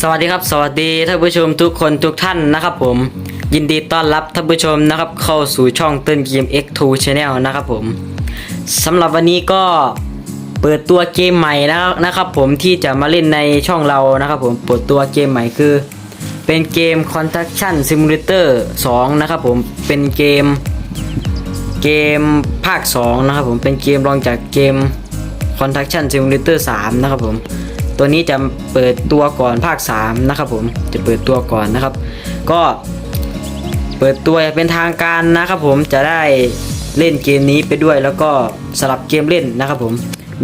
สวัสดีครับ สวัสดีท่านผู้ชมทุกคนทุกท่านนะครับผม ยินดีต้อนรับท่านผู้ชมนะครับเข้าสู่ช่องเต้นเกม X2 Channel นะครับผมสำหรับวันนี้ก็เปิดตัวเกมใหม่นะนะครับผมที่จะมาเล่นในช่องเรานะครับผมเปิดตัวเกมใหม่คือ เป็นเกม Construction Simulator 2 นะครับผมเป็นเกมเกมภาค 2 นะครับผมเป็นเกมรองจากเกม Construction Simulator 3 นะครับผม ตัวนี้จะเปิดตัวก่อนภาค 3 นะครับผมจะเปิดตัวก่อนนะครับ ก็เปิดตัวเป็นทางการนะครับผมจะได้เล่นเกมนี้ไปด้วยแล้วก็สลับเกมเล่นนะครับผม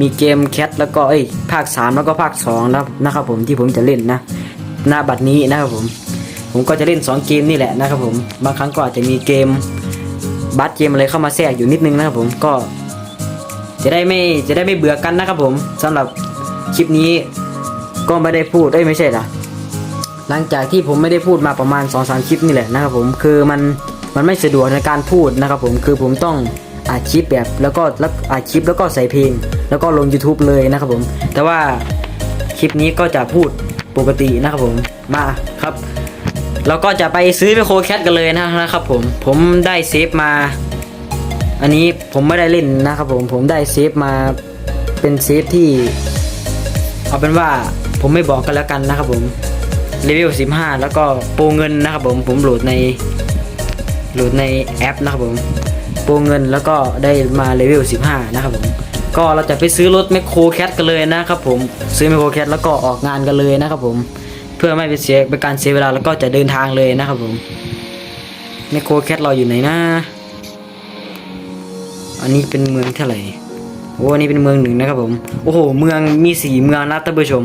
มีเกมแคทแล้วก็เอ้ยภาค 3 แล้วก็ภาค2นะนะครับผมที่ผมจะเล่นนะหน้าบัตรนี้นะครับผม ผมก็จะเล่น 2 เกมนี่แหละนะครับผมบางครั้งก็อาจจะมีเกมบัตรเกมอะไรเข้ามาแทรกอยู่นิดนึงนะครับผมก็จะได้ไม่จะได้ไม่เบื่อกันนะครับผมสำหรับคลิปนี้ ก็ไม่ได้พูดเอ้ยไม่ใช่ละหลังจากที่ผมไม่ได้พูดมาประมาณ2อสคลิปนี่แหละนะครับผมคือมันมันไม่สะดวกในการพูดนะครับผมคือผมต้องอัดคลิปแบบแล้วก็แล้วอัดคลิปแล้วก็ใส่เพลง แล้วก็ลง YouTube เลยนะครับผม แต่ว่าคลิปนี้ก็จะพูดปกตินะครับผมมาครับเราก็จะไปซื้อไมโครแคทกันเลยนะครับผมผมได้เซฟมา อันนี้ผมไม่ได้เล่นนะครับผมผมได้เซฟมาเป็นเซฟที่ เอาเป็นว่า ผมไม่บอกกันแล้วกันนะครับผมเลเวล15 แล้วก็โปรเงินนะครับผมผมโหลดในโหลดในแอปนะครับผมโปรเงินแล้วก็ได้มาเลเวล15 นะครับผมก็เราจะไปซื้อรถแมคโครแคทกันเลยนะครับผมซื้อแมคโครแคทแล้วก็ออกงานกันเลยนะครับผมเพื่อไม่เป็นเสียเป็นการเสียเวลาแล้วก็จะเดินทางเลยนะครับผมแมคโครแคทเราอยู่ไหนนะอันนี้เป็นเมืองเท่าไหร่โอ้อันนี้เป็นเมืองหนึ่งนะครับผมโอ้โหเมืองมีสีเมืองนะท่านผู้ชม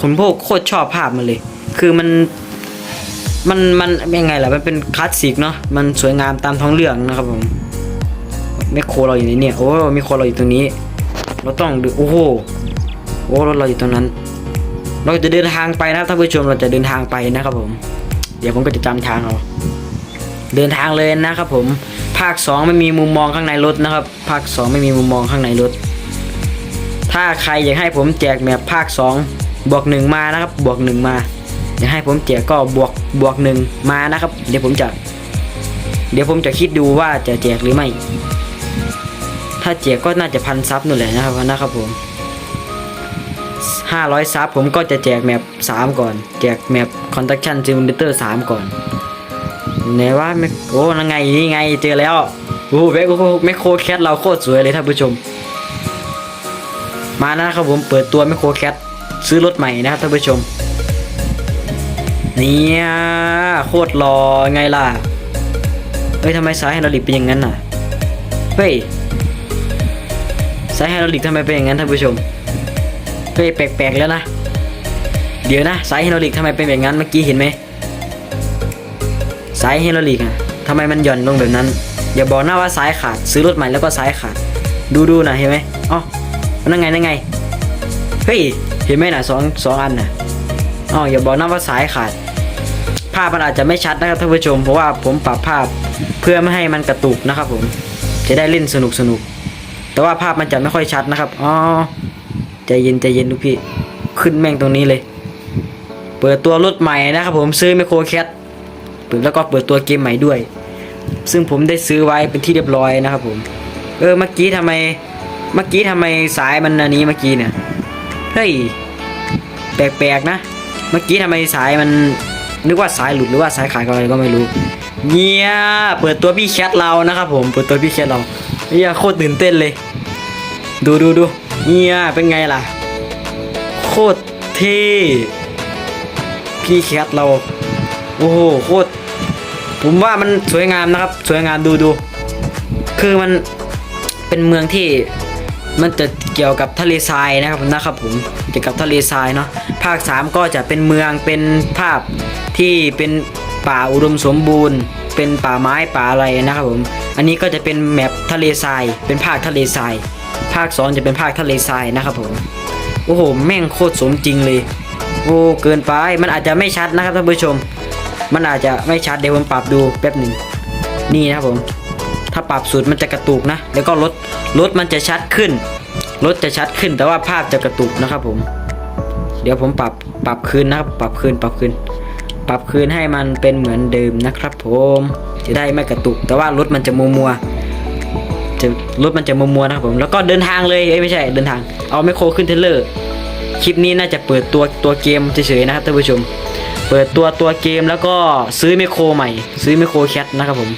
ผมพวกโคตรชอบภาพมันเลย คือมันมันมันยังไงล่ะมันเป็นคลาสสิกเนาะมันสวยงามตามท้องเรื่องนะครับผมแมคโครเราอยู่ในเนี่ยโอ้มีโครเราอยู่ตรงนี้ เราต้องดูโอ้โหโอ้รถเราอยู่ตรงนั้น เราจะเดินทางไปนะท่านผู้ชมเราจะเดินทางไปนะครับผม เดี๋ยวผมก็จะจำทางเอาเดินทางเลยนะครับผมภาค 2 ไม่มีมุมมองข้างในรถนะครับ ภาค 2 ไม่มีมุมมองข้างในรถ ถ้าใครอยากให้ผมแจกแมปภาค 2 บวกหนึ่งมานะครับ บวกหนึ่งมาอยากให้ผมแจกก็บวกบวกหนึ่งมานะครับ เดี๋ยวผมจะ เดี๋ยวผมจะคิดดูว่าจะแจกหรือไม่ ถ้าแจกก็น่าจะพันซับนู่นแหละนะครับนะครับผม500ซับผมก็จะแจกแมป3ก่อน แจกแมป Construction Simulator 3ก่อนไหนว่าโอ้นั่งไงนี่ไงเจอแล้วโอ้โหแมคโครแมคโครแคทเราโคตรสวยเลยท่านผู้ชม มานะครับผมเปิดตัวแมคโครแคท ซื้อรถใหม่นะครับท่านผู้ชม เนี่ยโคตรรอไงล่ะ เฮ้ยทำไมสายไฮดรอลิกเป็นอย่างนั้นน่ะ เฮ้ยสายไฮดรอลิกทำไมเป็นอย่างนั้นท่านผู้ชม เฮ้ยแปลกๆแล้วนะ เดี๋ยวนะสายไฮดรอลิกทำไมเป็นแบบนั้นเมื่อกี้เห็นไหมสายเฮโรลิกอะทำไมมันหย่อนลงแบบนั้น อย่าบอกหน้าว่าสายขาด ซื้อรถใหม่แล้วก็สายขาด ดูดูนะเห็นไหมอ๋อนั่นไงนั่นไง เฮ้ย เห็นไหมนะสองสองอันนะอ๋ออย่าบอกน้าว่าสายขาด ภาพมันอาจจะไม่ชัดนะครับท่านผู้ชม เพราะว่าผมปรับภาพเพื่อไม่ให้มันกระตุกนะครับผม จะได้เล่นสนุกสนุก แต่ว่าภาพมันจะไม่ค่อยชัดนะครับ อ๋อ ใจเย็นใจเย็นลูกพี่ ขึ้นแม่งตรงนี้เลย เปิดตัวรถใหม่นะครับผมซื้อไมโครแคทแล้วก็เปิดตัวเกมใหม่ด้วย ซึ่งผมได้ซื้อไว้เป็นที่เรียบร้อยนะครับผม เออเมื่อกี้ทำไม เมื่อกี้ทำไมสายมันอันนี้เมื่อกี้เนี่ย เฮ้ย แปลกๆนะ เมื่อกี้ทำไมสายมันนึกว่าสายหลุดหรือว่าสายขาดอะไรก็ไม่รู้เนี่ยเปิดตัวพี่แคทเรานะครับผมเปิดตัวพี่แคทเราเนี่ยโคตรตื่นเต้นเลย ดูดูดูเนี่ยเป็นไงล่ะ โคตรเท่พี่แคทเรา โอ้โหโคตรผมว่ามันสวยงามนะครับ สวยงามดูดูคือมันเป็นเมืองที่ มันจะเกี่ยวกับทะเลทรายนะครับนะครับผมเกี่ยวกับทะเลทรายเนาะภาค 3 ก็จะเป็นเมืองเป็นภาพที่เป็นป่าอุดมสมบูรณ์ เป็นป่าไม้ป่าอะไรนะครับผมอันนี้ก็จะเป็นแมปทะเลทราย เป็นภาคทะเลทราย ภาค2จะเป็นภาคทะเลทรายนะครับผมโอ้โหแม่งโคตรสมจริงเลยโอ้เกินไปมันอาจจะไม่ชัดนะครับท่านผู้ชม มันอาจจะไม่ชัดเดี๋ยวผมปรับดูแป๊บหนึ่งนี่นะครับผม ถ้าปรับสูตรมันจะกระตุกนะ แล้วก็ลดลดมันจะชัดขึ้นลดจะชัดขึ้นแต่ว่าภาพจะกระตุกนะครับผม เดี๋ยวผมปรับปรับคืนนะครับ ปรับคืนปรับคืนปรับคืนให้มันเป็นเหมือนเดิมนะครับ ผมจะได้ไม่กระตุก แต่ว่ารถมันจะมัวมัวจะรถมันจะมัวมัวนะครับผมแล้วก็เดินทางเลยไม่ใช่เดินทาง เอาไมโครขึ้นเทเลอร์คลิปนี้น่าจะเปิดตัวตัวเกมเฉยๆนะครับท่านผู้ชม เปิดตัวตัวเกมแล้วก็ซื้อไมโครใหม่ ซื้อไมโครแคทนะครับผม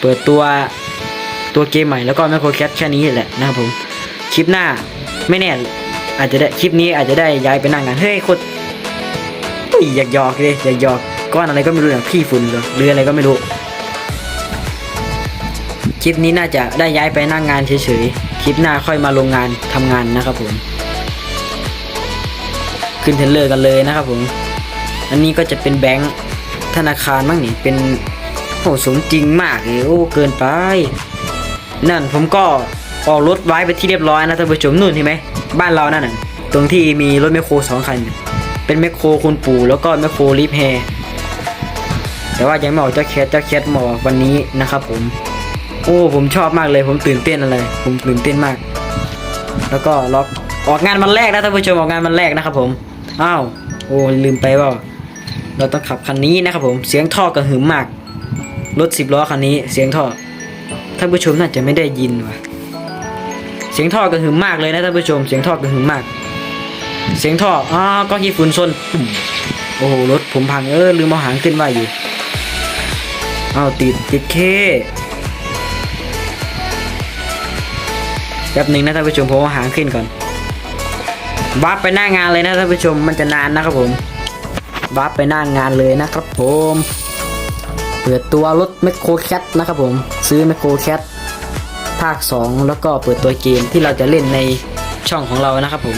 เปิดตัว ตัวเกมใหม่แล้วก็ไมคโครแคทแค่นี้แหละนะครับผมคลิปหน้าไม่แน่อาจจะได้คลิปนี้อาจจะได้ย้ายไปนั่งงานเฮ้ยโคตรอุ้ยอยากหยอกเลยอยากหยอกก้อนอะไรก็ไม่รู้อย่างพี่ฝุ่นเหรืออะไรก็ไม่รู้ คลิปนี้น่าจะได้ย้ายไปนั่งงานเฉยๆคลิปหน้าค่อยมาลงงานทำงานนะครับผม ขึ้นเทรลเลอร์กันเลยนะครับผม อันนี้ก็จะเป็นแบงค์ธนาคารมั้งนี่เป็นโหสมจริงมากเลยโอ้เกินไป นั่นผมก็ออกรถไว้ไปที่เรียบร้อยนะท่านผู้ชมนู่นเห็นไหมบ้านเรานั่นน่ะตรงที่มีรถแมคโครสองคัน เป็นแมคโครคุณปู่แล้วก็แมคโครลิฟแฮแต่ว่ายังไม่ออกเจ้าแคทเจ้าแคทมอวันนี้นะครับผม โอ้ผมชอบมากเลย ผมตื่นเต้นอะไร ผมตื่นเต้นมาก แล้วก็ล็อกออกงานวันแรกนะท่านผู้ชมออกงานวันแรกนะครับผมอ้าวโอ้ลืมไปว่า เราต้องขับคันนี้นะครับผมเสียงท่อกระหึ่มมากรถสิบล้อคันนี้เสียงท่อ ท่านผู้ชมน่าจะไม่ได้ยินว่ะ เสียงท่อกระหึ่มมากเลยนะท่านผู้ชม เสียงท่อกระหึ่มมาก เสียงท่ออ้าวก็ขี้ฝุ่นซนโอ้โหรถผมพังเออลืมเอาหางขึ้นไว้อยู่อ้าวติดติดเคแป๊บหนึ่งนะท่านผู้ชมผมเอาหางขึ้นก่อนวับไปหน้างานเลยนะท่านผู้ชมมันจะนานนะครับผมวับไปหน้างานเลยนะครับผม ปิดตัวรถแมคโครแคทนะครับผมซื้อแมคโครแคทภาค 2 แล้วก็เปิดตัวเกมที่เราจะเล่นในช่องของเรานะครับผม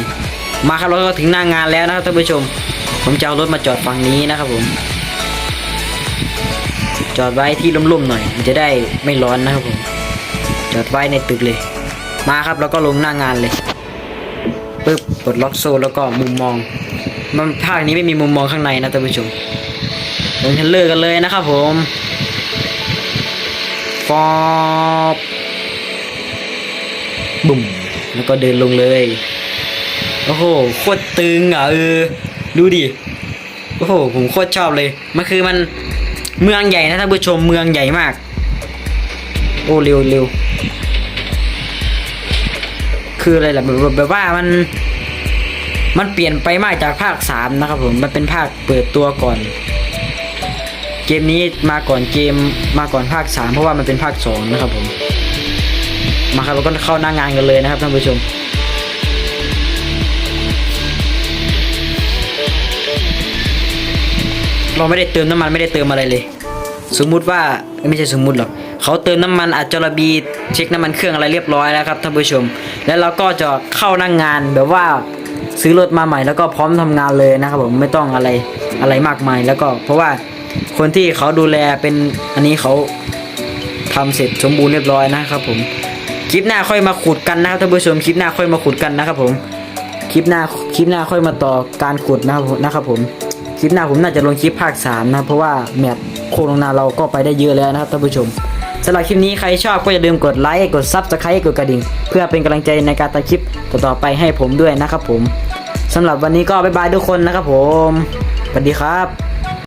มาครับเราก็ถึงหน้างานแล้วนะครับท่านผู้ชม ผมจะเอารถมาจอดฝั่งนี้นะครับผม จอดไว้ที่ร่มๆหน่อย มันจะได้ไม่ร้อนนะครับผม จอดไว้ในตึกเลย มาครับแล้วก็ลงหน้างานเลยปึ๊บกดล็อกโซ่แล้วก็มุมมอง มันภาคนี้ไม่มีมุมมองข้างในนะท่านผู้ชมลงเทเลอร์กันเลยนะครับผม ฟอบบุ่มแล้วก็เดินลงเลย โอ้โหโคตรตึงอะเออ ดูดิ โอ้โห ผมโคตรชอบเลย มันคือมันเมืองใหญ่นะท่านผู้ชมเมืองใหญ่มาก โอ้เร็วเร็วคืออะไรล่ะแบบแบบว่ามัน มันเปลี่ยนไปมากจากภาคสามนะครับผม มันเป็นภาคเปิดตัวก่อน เกมนี้มาก่อนเกมมาก่อนภาคสามเพราะว่ามันเป็นภาคสองนะครับผม มาครับเราก็เข้าหน้างงานกันเลยนะครับท่านผู้ชมเราไม่ได้เติมน้ำมันไม่ได้เติมอะไรเลย สมมุติว่าไม่ใช่สมมุติหรอกเขาเติมน้ำมันอัดจระบีเช็คน้ำมันเครื่องอะไรเรียบร้อยแล้วครับท่านผู้ชม แล้วเราก็จะเข้านั่งงานแบบว่า ซื้อรถมาใหม่แล้วก็พร้อมทำงานเลยนะครับผมไม่ต้องอะไรอะไรมากมายแล้วก็ เพราะว่าคนที่เขาดูแลเป็นอันนี้เขาทำเสร็จสมบูรณ์เรียบร้อยนะครับผมคลิปหน้าค่อยมาขุดกันนะครับท่านผู้ชมคลิปหน้าค่อยมาขุดกันนะครับผมคลิปหน้าคลิปหน้าค่อยมาต่อการขุดนะครับผมนะครับผมคลิปหน้าผมน่าจะลงคลิปภาค3นะเพราะว่าแมปโคโรนาเราก็ไปได้เยอะแล้วนะครับท่านผู้ชม สำหรับคลิปนี้ใครชอบก็อย่าลืมกดไลค์กดซับสไครต์กดกระดิ่ง เพื่อเป็นกำลังใจในการตัดคลิปต่อๆไปให้ผมด้วยนะครับผมสำหรับวันนี้ก็บ๊ายบายทุกคนนะครับผมสวัสดีครับ